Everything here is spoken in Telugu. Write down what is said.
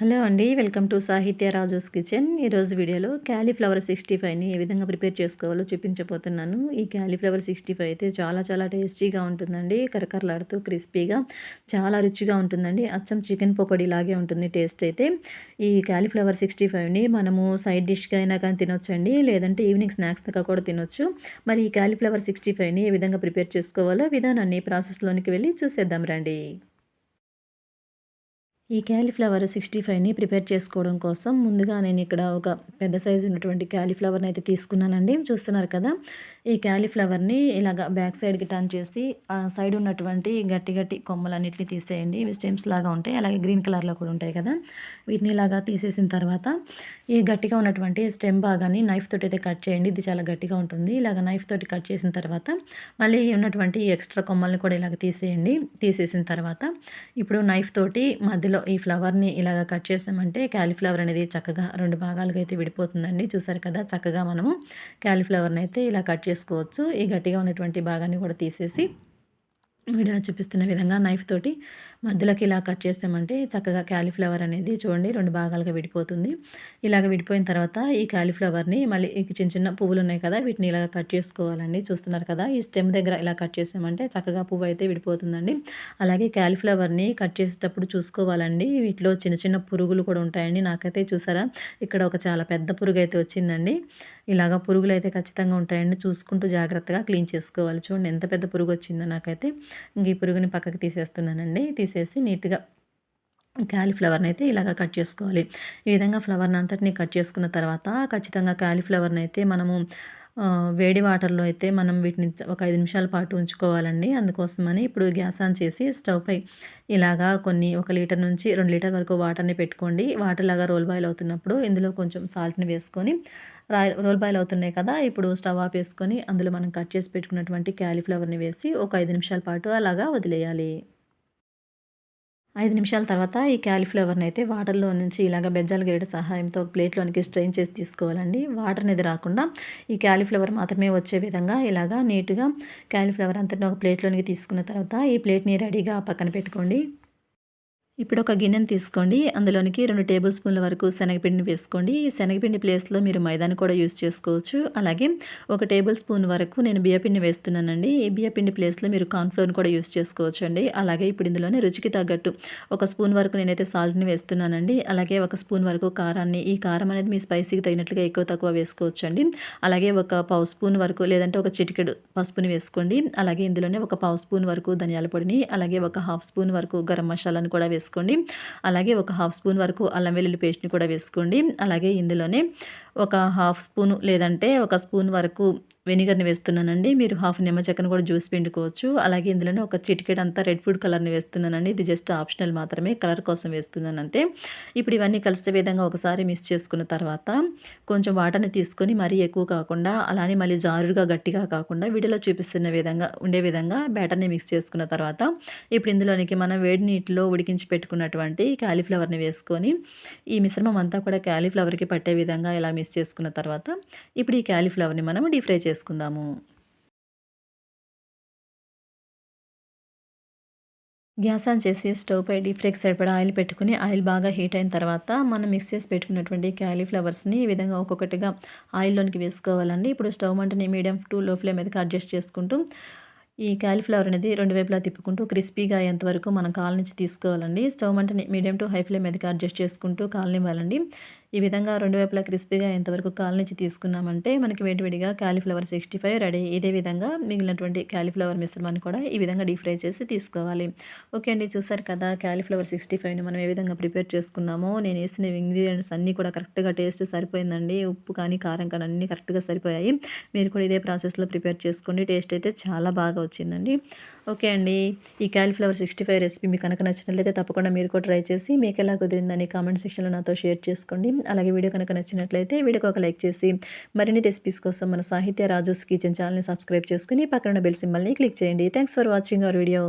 హలో అండి వెల్కమ్ టు సాహిత్య రాజోస్ కిచెన్. ఈరోజు వీడియోలో క్యాలీఫ్లవర్ సిక్స్టీ ఫైవ్ని ఏ విధంగా ప్రిపేర్ చేసుకోవాలో చూపించబోతున్నాను. ఈ క్యాలీఫ్లవర్ సిక్స్టీ ఫైవ్ అయితే చాలా చాలా టేస్టీగా ఉంటుందండి. కరకరలాడుతూ క్రిస్పీగా చాలా రుచిగా ఉంటుందండి. అచ్చం చికెన్ పకోడీ లాగే ఉంటుంది టేస్ట్ అయితే. ఈ క్యాలీఫ్లవర్ సిక్స్టీ ఫైవ్ని మనము సైడ్ డిష్గా అయినా కానీ తినొచ్చండి. లేదంటే ఈవినింగ్ స్నాక్స్గా కూడా తినొచ్చు. మరి ఈ క్యాలీఫ్లవర్ సిక్స్టీ ఫైవ్ని ఏ విధంగా ప్రిపేర్ చేసుకోవాలో విధానాన్ని ప్రాసెస్లోనికి వెళ్ళి చూసేద్దాం రండి. ఈ క్యాలీఫ్లవర్ సిక్స్టీ ఫైవ్ని ప్రిపేర్ చేసుకోవడం కోసం ముందుగా నేను ఇక్కడ ఒక పెద్ద సైజు ఉన్నటువంటి క్యాలీఫ్లవర్ని అయితే తీసుకున్నానండి. చూస్తున్నారు కదా ఈ క్యాలీఫ్లవర్ని ఇలాగ బ్యాక్ సైడ్కి టర్న్ చేసి ఆ సైడ్ ఉన్నటువంటి గట్టి గట్టి కొమ్మలన్నింటినీ తీసేయండి. ఇవి స్టెమ్స్ లాగా ఉంటాయి అలాగే గ్రీన్ కలర్లో కూడా ఉంటాయి కదా. వీటిని ఇలాగా తీసేసిన తర్వాత ఈ గట్టిగా ఉన్నటువంటి స్టెమ్ భాగాన్ని నైఫ్ తోటి అయితే కట్ చేయండి. ఇది చాలా గట్టిగా ఉంటుంది. ఇలాగ నైఫ్ తోటి కట్ చేసిన తర్వాత మళ్ళీ ఉన్నటువంటి ఎక్స్ట్రా కొమ్మల్ని కూడా ఇలాగ తీసేయండి. తీసేసిన తర్వాత ఇప్పుడు నైఫ్ తోటి మధ్యలో మధ్యలో ఈ ఫ్లవర్ని ఇలాగ కట్ చేసామంటే క్యాలీఫ్లవర్ అనేది చక్కగా రెండు భాగాలుగా అయితే విడిపోతుందండి. చూసారు కదా చక్కగా మనము క్యాలీఫ్లవర్ని అయితే ఇలా కట్ చేసుకోవచ్చు. ఈ గట్టిగా ఉన్నటువంటి భాగాన్ని కూడా తీసేసి వీడియోలో చూపిస్తున్న విధంగా నైఫ్ తోటి మధ్యలోకి ఇలా కట్ చేస్తామంటే చక్కగా క్యాలీఫ్లవర్ అనేది చూడండి రెండు భాగాలుగా విడిపోతుంది. ఇలాగ విడిపోయిన తర్వాత ఈ క్యాలీఫ్లవర్ని మళ్ళీ చిన్న చిన్న పువ్వులు ఉన్నాయి కదా వీటిని ఇలాగ కట్ చేసుకోవాలండి. చూస్తున్నారు కదా ఈ స్టెమ్ దగ్గర ఇలా కట్ చేసామంటే చక్కగా పువ్వు అయితే విడిపోతుందండి. అలాగే క్యాలీఫ్లవర్ని కట్ చేసేటప్పుడు చూసుకోవాలండి. వీటిలో చిన్న చిన్న పురుగులు కూడా ఉంటాయండి. నాకైతే చూసారా ఇక్కడ ఒక చాలా పెద్ద పురుగు అయితే వచ్చిందండి. ఇలాగ పురుగులు అయితే ఖచ్చితంగా ఉంటాయండి. చూసుకుంటూ జాగ్రత్తగా క్లీన్ చేసుకోవాలి. చూడండి ఎంత పెద్ద పురుగు వచ్చిందో నాకైతే. ఇంక ఈ పురుగుని పక్కకి తీసేస్తున్నానండి. తీసేసి నీట్గా క్యాలీఫ్లవర్ని అయితే ఇలాగ కట్ చేసుకోవాలి. ఈ విధంగా ఫ్లవర్ని అంతటిని కట్ చేసుకున్న తర్వాత ఖచ్చితంగా క్యాలీఫ్లవర్ని అయితే మనము వేడి వాటర్లో అయితే మనం వీటిని ఒక ఐదు నిమిషాల పాటు ఉంచుకోవాలండి. అందుకోసమని ఇప్పుడు గ్యాస్ ఆన్ చేసి స్టవ్ పై ఇలాగా కొన్ని ఒక లీటర్ నుంచి రెండు లీటర్ వరకు వాటర్ని పెట్టుకోండి. వాటర్ లాగా రోల్ బాయిల్ అవుతున్నప్పుడు ఇందులో కొంచెం సాల్ట్ని వేసుకొని రోల్ బాయిల్ అవుతున్నాయి కదా ఇప్పుడు స్టవ్ ఆఫ్ వేసుకొని అందులో మనం కట్ చేసి పెట్టుకున్నటువంటి క్యాలీఫ్లవర్ని వేసి ఒక ఐదు నిమిషాల పాటు అలాగా వదిలేయాలి. ఐదు నిమిషాల తర్వాత ఈ క్యాలీఫ్లవర్ని అయితే వాటర్లో నుంచి ఇలాగ బెజ్జాల గరిట సహాయంతో ఒక ప్లేట్లోనికి స్ట్రెయిన్ చేసి తీసుకోవాలండి. వాటర్ అనేది రాకుండా ఈ క్యాలీఫ్లవర్ మాత్రమే వచ్చే విధంగా ఇలాగా నీట్గా క్యాలీఫ్లవర్ అంతటిని ఒక ప్లేట్లోనికి తీసుకున్న తర్వాత ఈ ప్లేట్ని రెడీగా పక్కన పెట్టుకోండి. ఇప్పుడు ఒక గిన్నెను తీసుకోండి. అందులోనికి రెండు టేబుల్ స్పూన్ల వరకు శనగపిండిని వేసుకోండి. ఈ శనగపిండి ప్లేస్లో మీరు మైదాని కూడా యూస్ చేసుకోవచ్చు. అలాగే ఒక టేబుల్ స్పూన్ వరకు నేను బియ్యపిండి వేస్తున్నానండి. ఈ బియ్యపిండి ప్లేస్లో మీరు కార్న్ఫ్లోర్ని కూడా యూస్ చేసుకోవచ్చు అండి అలాగే ఇప్పుడు ఇందులోనే రుచికి తగ్గట్టు ఒక స్పూన్ వరకు నేనైతే సాల్ట్ని వేస్తున్నానండి. అలాగే ఒక స్పూన్ వరకు కారాన్ని ఈ కారం అనేది మీ స్పైసీకి తగినట్లుగా ఎక్కువ తక్కువ వేసుకోవచ్చు అండి అలాగే ఒక పావు స్పూన్ వరకు లేదంటే ఒక చిటికెడు పసుపుని వేసుకోండి. అలాగే ఇందులోనే ఒక పావు స్పూన్ వరకు ధనియాల పొడిని అలాగే ఒక హాఫ్ స్పూన్ వరకు గరం మసాలాను కూడా వేసుకోండి వేసుకోండి. అలాగే ఒక హాఫ్ స్పూన్ వరకు అల్లం వెల్లుల్లి పేస్ట్ని కూడా వేసుకోండి. అలాగే ఇందులోనే ఒక హాఫ్ స్పూన్ లేదంటే ఒక స్పూన్ వరకు వెనిగర్ని వేస్తున్నానండి. మీరు హాఫ్ నిమ్మ చెక్కను కూడా జ్యూస్ పిండుకోవచ్చు. అలాగే ఇందులోనే ఒక చిటికెట్ అంతా రెడ్ ఫుడ్ కలర్ని వేస్తున్నానండి. ఇది జస్ట్ ఆప్షనల్ మాత్రమే. కలర్ కోసం వేస్తున్నాను అంతే. ఇప్పుడు ఇవన్నీ కలిసే విధంగా ఒకసారి మిక్స్ చేసుకున్న తర్వాత కొంచెం వాటర్ని తీసుకొని మరీ ఎక్కువ కాకుండా అలానే మళ్ళీ జారుగా గట్టిగా కాకుండా వీడియోలో చూపిస్తున్న విధంగా ఉండే విధంగా బ్యాటర్ని మిక్స్ చేసుకున్న తర్వాత ఇప్పుడు ఇందులోనికి మనం వేడి నీటిలో ఉడికించి పెట్టుకున్నటువంటి క్యాలీఫ్లవర్ని వేసుకొని ఈ మిశ్రమం అంతా కూడా క్యాలీఫ్లవర్కి పట్టే విధంగా ఇలా మిక్స్ చేసుకున్న తర్వాత ఇప్పుడు ఈ క్యాలీఫ్లవర్ని మనం డీప్ ఫ్రై చేసుకుందాము. గ్యాస్ ఆన్ చేసి స్టవ్ పై డీప్ ఫ్రైకి సరిపడా ఆయిల్ పెట్టుకుని ఆయిల్ బాగా హీట్ అయిన తర్వాత మనం మిక్స్ చేసి పెట్టుకున్నటువంటి క్యాలీఫ్లవర్స్ని ఈ విధంగా ఒక్కొక్కటిగా ఆయిల్లోనికి వేసుకోవాలండి. ఇప్పుడు స్టవ్ మంటని మీడియం టు లో ఫ్లేమ్ మీదకి అడ్జస్ట్ చేసుకుంటూ ఈ క్యాలీఫ్లవర్ అనేది రెండు వైపులా తిప్పుకుంటూ క్రిస్పీగా అయ్యేంతవరకు మనం కాల్ నుంచి తీసుకోవాలండి. స్టవ్ మంటని మీడియం టు హై ఫ్లేమ్ మీదకి అడ్జస్ట్ చేసుకుంటూ కాలనివ్వాలండి ఈ విధంగా రెండు వైపులా క్రిస్పీగా ఎంతవరకు కాల్ నుంచి తీసుకున్నామంటే మనకి వేడివేడిగా క్యాలీఫ్లవర్ సిక్స్టీ ఫైవ్ రెడీ. ఇదే విధంగా మిగిలినటువంటి క్యాలీఫ్లవర్ మిశ్రమాన్ని కూడా ఈ విధంగా డీప్ ఫ్రై చేసి తీసుకోవాలి. ఓకే అండి చూసారు కదా క్యాలీఫ్లవర్ సిక్స్టీ ఫైవ్ని మనం ఏ విధంగా ప్రిపేర్ చేసుకున్నామో నేను వేసిన ఇంగ్రీడియంట్స్ అన్నీ కూడా కరెక్ట్గా టేస్ట్ సరిపోయిందండి. ఉప్పు కానీ కారం కానీ అన్నీ కరెక్ట్గా సరిపోయాయి. మీరు కూడా ఇదే ప్రాసెస్లో ప్రిపేర్ చేసుకోండి టేస్ట్ అయితే చాలా బాగా వచ్చిందండి. ఓకే అండి ఈ క్యాలీఫ్లవర్ సిక్స్టీ ఫైవ్ రెసిపీ మీకు కనుక నచ్చినట్లయితే తప్పకుండా మీరు కూడా ట్రై చేసి మీకు ఎలా కుదిరిందని కామెంట్ సెక్షన్లో నాతో షేర్ చేసుకోండి. అలాగే వీడియో కనుక నచ్చినట్లయితే వీడియోకి ఒక లైక్ చేసి మరిన్ని రెసిపీస్ కోసం మన సాహిత్య రాజోస్ కిచెన్ ఛానల్ని సబ్స్క్రైబ్ చేసుకుని పక్కన బెల్ సింబల్ని క్లిక్ చేయండి. Thanks for watching our video